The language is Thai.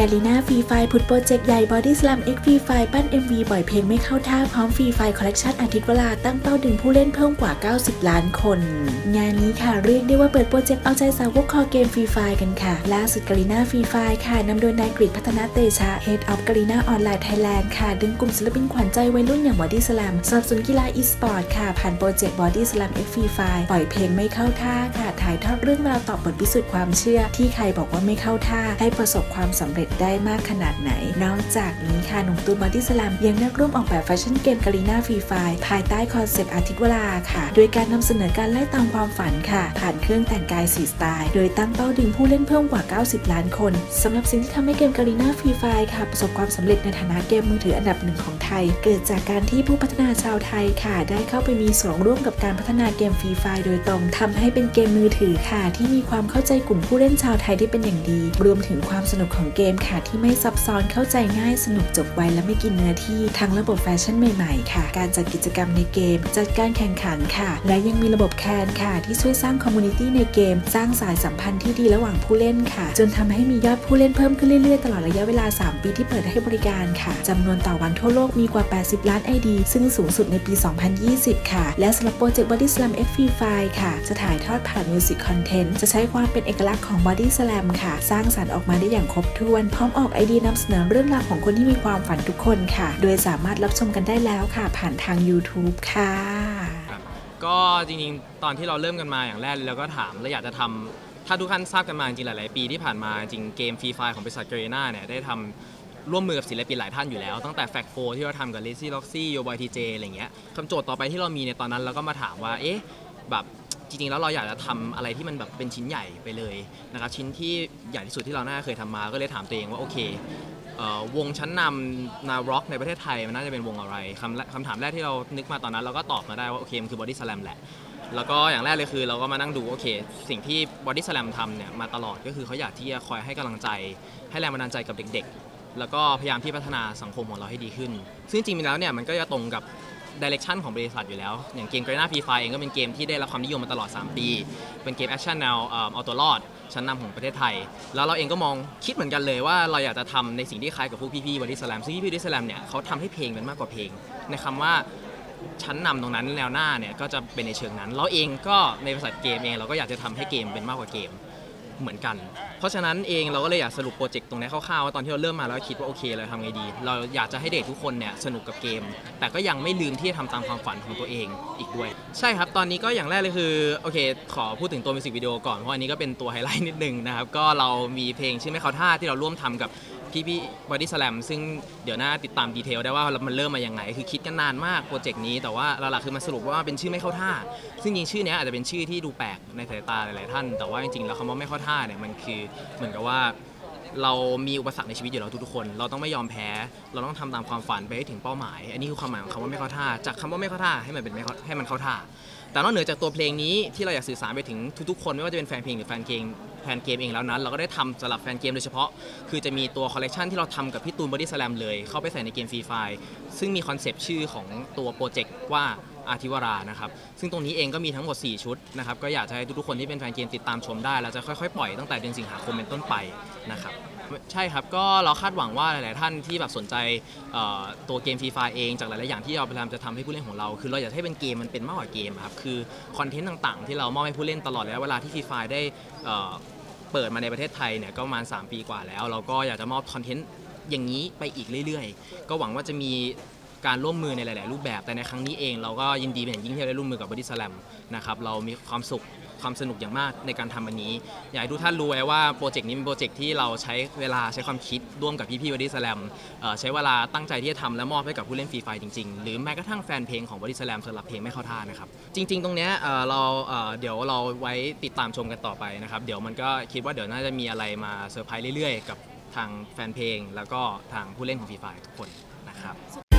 กลิน่าฟรีไฟพุทโปรเจกต์ใหญ่ Body Slam X ฟรีไฟปั้น MV ปล่อยเพลงไม่เข้าท่าพร้อมฟรีไฟคอลเลกชันอาทิตย์เวลาตั้งเป้าดึงผู้เล่นเพิ่มกว่า 90 ล้านคน งานนี้ค่ะเรียกได้ว่าเปิดโปรเจกต์เอาใจสาวกคอเกมฟรีไฟกันค่ะ ล่าสุดกลิน่าฟรีไฟค่ะนำโดยนายกฤษพัฒนาเตชะ Head of กลิน่าออนไลน์ไทยแลนด์ค่ะ ดึงกลุ่มศิลปินขวัญใจวัยรุ่นอย่าง Body Slam สนับสนุนกีฬา e-sport ค่ะ ผ่านโปรเจกต์ Body Slam X Free Fire ปล่อยเพลงไม่เข้าท่าค่ะถ่ายทอดเรื่องราวตอบบทพิสูจน์ความเชื่อ ที่ใครบอกว่าไม่เข้าท่าให้ประสบความสำเร็จได้มากขนาดไหน นอกจากนี้ค่ะหนุ่มตูน Body Slam ยังนักร่วมออกแบบแฟชั่นเกมกาลีนาฟรีไฟภายใต้คอนเซปต์อาทิตย์เวลาค่ะ โดยการนำเสนอการไล่ตามความฝันค่ะ ผ่านเครื่องแต่งกายสีสไตล์ โดยตั้งเป้าดึงผู้เล่นเพิ่มกว่า 90 ล้านคนสำหรับสิ่งที่ทำให้เกมกาลีนาฟรีไฟค่ะ ประสบความสำเร็จในฐานะเกมมือถืออันดับหนึ่งของไทย เกิดจากการที่ผู้พัฒนาชาวไทยค่ะ ได้เข้าไปมีส่วนร่วมกับการพัฒนาเกมฟรีไฟโดยตรงทำให้เป็นเกมมือถือค่ะ ที่มีความเข้าใจกลุ่มผู้เล่นชาวไทยได้เป็นอย่างดี รวมถึงความสนุกของเกมมค่ะที่ไม่ซับซ้อนเข้าใจง่ายสนุกจบไวและไม่กินเนื้อที่ทั้งระบบแฟชั่นใหม่ๆค่ะ การจัดกิจกรรมในเกม จัดการแข่งขันค่ะ และยังมีระบบแคนค่ะ ที่ช่วยสร้างคอมมูนิตี้ในเกม สร้างสายสัมพันธ์ที่ดีระหว่างผู้เล่นค่ะ จนทำให้มียอดผู้เล่นเพิ่มขึ้นเรื่อยๆ ตลอดระยะเวลา 3 ปีที่เปิดให้บริการค่ะจำนวนต่อวันทั่วโลกมีกว่า 80 ล้าน ID ซึ่งสูงสุดในปี 2020 ค่ะ และสำหรับโปรเจกต์ Body Slam X Free Fire ค่ะ จะถ่ายทอดผ่านมิวสิกคอนเทนต์จะใช้ความเป็นเอกลักษณ์ของ Body Slam ค่ะ สร้างสรรค์ออกมาได้อย่างครบถ้วนพร้อมออกไอเดียนำเสนอเรื่องราวของคนที่มีความฝันทุกคนค่ะ โดยสามารถรับชมกันได้แล้วค่ะ ผ่านทาง YouTube ค่ะ ก็จริงๆ ตอนที่เราเริ่มกันมาอย่างแรกเลยเราก็ถามและอยากจะทำถ้าทุกท่านทราบกันมาจริงๆหลายๆ ปีที่ผ่านมาจริงเกมฟรีไฟของบริษัทเกรนาเนี่ยได้ทำร่วมมือกับศิลปินหลายท่านอยู่แล้ว ตั้งแต่แฟกโฟที่เราทำกับ Lazy Roxy Yo Boy TJ อะไรเงี้ยคำโจทย์ต่อไปที่เรามีในตอนนั้นเราก็มาถามว่าเอ๊ะแบบ จริงๆแล้วเราอยากจะทำอะไรที่มันแบบเป็นชิ้นใหญ่ไปเลยนะครับชิ้นที่ใหญ่ที่สุดที่เราน่าเคยทำมาก็เลยถามตัวเองว่าโอเคเอ่อวงชั้นนำนาร็อกในประเทศไทยมันน่าจะเป็นวงอะไรคำแรกคำถามแรกที่เรานึกมาตอนนั้น เราก็ตอบมาได้ว่าโอเคมันคือบอดี้สแลมแหละ แล้วก็อย่างแรกเลยคือเราก็มานั่งดูโอเค สิ่งที่บอดี้สแลมทำเนี่ยมาตลอดก็คือเขาอยากที่จะคอยให้กำลังใจ ให้แรงบันดาลใจกับเด็ก ๆ แล้วก็พยายามที่พัฒนาสังคมของเราให้ดีขึ้น ซึ่งจริงๆแล้วเนี่ยมันก็จะตรงกับ ดิเรกชันของบริษัทอยู่แล้ว อย่างเกม g r e n a p ีไฟเองก็เป็นเกมที่ได้รับความนิยมมาตลอด 3 ปี เป็นเกมแอคชั่นแนวเอาตัวรอด ชั้นนำของประเทศไทย แล้วเราเองก็มองคิดเหมือนกันเลยว่าเราอยากจะทำในสิ่งที่คล้ายกับพวกพี่ๆบอดี้สแลมซึ่งพี่ๆบอดี้สแลมเนี่ยเขาทำให้เพลงเป็นมากกว่าเพลง ในคำว่าชั้นนำตรงนั้นแนวหน้าเนี่ยก็จะเป็นในเชิงนั้น เราเองก็ในบริษัทเกมเองเราก็อยากจะทำให้เกมเป็นมากกว่าเกม เหมือนกัน เพราะฉะนั้นเองเราก็เลยอยากสรุปโปรเจกต์ตรงนี้คร่าวๆว่าตอนที่เราเริ่มมาแล้วคิดว่าโอเคเราทำไงดี เราอยากจะให้เด็กทุกคนเนี่ยสนุกกับเกม แต่ก็ยังไม่ลืมที่จะทำตามความฝันของตัวเองอีกด้วย ใช่ครับตอนนี้ก็อย่างแรกเลยคือโอเค ขอพูดถึงตัวมิวสิกวิดีโอก่อนเพราะอันนี้ก็เป็นตัวไฮไลท์นิดนึงนะครับก็เรามีเพลงชื่อไม่เขาท่าที่เราร่วมทำกับ พี่พี่บอดี้สแลมซึ่งเดี๋ยวหน้าติดตามดีเทลได้ว่ามันเริ่มมาอย่างไง คือคิดกันนานมากโปรเจกต์นี้แต่ว่าหลักๆคือมันสรุปว่าเป็นชื่อไม่เข้าท่า ซึ่งจริงชื่อนี้อาจจะเป็นชื่อที่ดูแปลกในสายตาหลายๆท่าน แต่ว่าจริงๆแล้วคำว่าไม่เข้าท่าเนี่ยมันคือเหมือนกับว่าเรามีอุปสรรคในชีวิตอยู่แล้วทุกๆคน เราต้องไม่ยอมแพ้ เราต้องทำตามความฝันไปให้ถึงเป้าหมาย อันนี้คือความหมายของคำว่าไม่เข้าท่า จากคำว่าไม่เข้าท่าให้มันเป็นไม่ให้มันเข้าท่า แต่นอกเหนือจากตัวเพลงนี้ที่เราอยากสื่อสารไปถึงทุกๆคนไม่ว่าจะเป็นแฟนเพลงหรือแฟนเกมแฟนเกมเองแล้วนั้น เราก็ได้ทำสำหรับแฟนเกมโดยเฉพาะ คือจะมีตัวคอลเลกชันที่เราทำกับพี่ตูนบอดี้สแลมเลยเข้าไปใส่ในเกมฟรีไฟซึ่งมีคอนเซปต์ชื่อของตัวโปรเจกต์ว่าอาทิวรานะครับซึ่งตรงนี้เองก็มีทั้งหมด 4 ชุดนะครับก็อยากจะให้ทุกๆคนที่เป็นแฟนเกมติดตามชมได้เราจะค่อยๆปล่อยตั้งแต่เดือนสิงหาคมเป็นต้นไปนะครับ ใช่ครับ ก็เราคาดหวังว่าหลาย ๆ ท่านที่แบบสนใจเอ่อตัวเกมฟรีไฟเองจากหลาย ๆ อย่างที่เราพยายามจะทำให้ผู้เล่นของเรา คือเราอยากให้เป็นเกมมันเป็นมากกว่าเกมอะครับคือคอนเทนต์ต่าง ๆ ที่เรามอบให้ผู้เล่นตลอดระยะเวลาที่ฟรีไฟได้เอ่อเปิดมาในประเทศไทยเนี่ยก็ประมาณ 3 ปีกว่าแล้ว เราก็อยากจะมอบคอนเทนต์อย่างนี้ไปอีกเรื่อย ๆ ก็หวังว่าจะมี การร่วมมือในหลาย ๆ รูปแบบ แต่ในครั้งนี้เองเราก็ยินดีเป็นอย่างยิ่งที่ได้ร่วมมือกับบอดี้สแลมนะครับเรามีความสุขความสนุกอย่างมากในการทำอันนี้ อยากให้ทุกท่านรู้ไว้ว่าโปรเจกต์นี้เป็นโปรเจกต์ที่เราใช้เวลาใช้ความคิดร่วมกับพี่ๆบอดี้สแลมใช้เวลาตั้งใจที่จะทำและมอบให้กับผู้เล่นฟรีไฟจริง ๆ หรือแม้กระทั่งแฟนเพลงของบอดี้สแลมสำหรับเพลงไม่เข้าท่านะครับ จริง ๆ ตรงเนี้ยเอ่อเราเอ่อเดี๋ยวเราไว้ติดตามชมกันต่อไปนะครับเดี๋ยวมันก็คิดว่าเดี๋ยวน่าจะมีอะไรมาเซอร์ไพรส์เรื่อย ๆ กับทางแฟนเพลง แล้วก็ทางผู้เล่นของฟรีไฟทุกคนนะครับ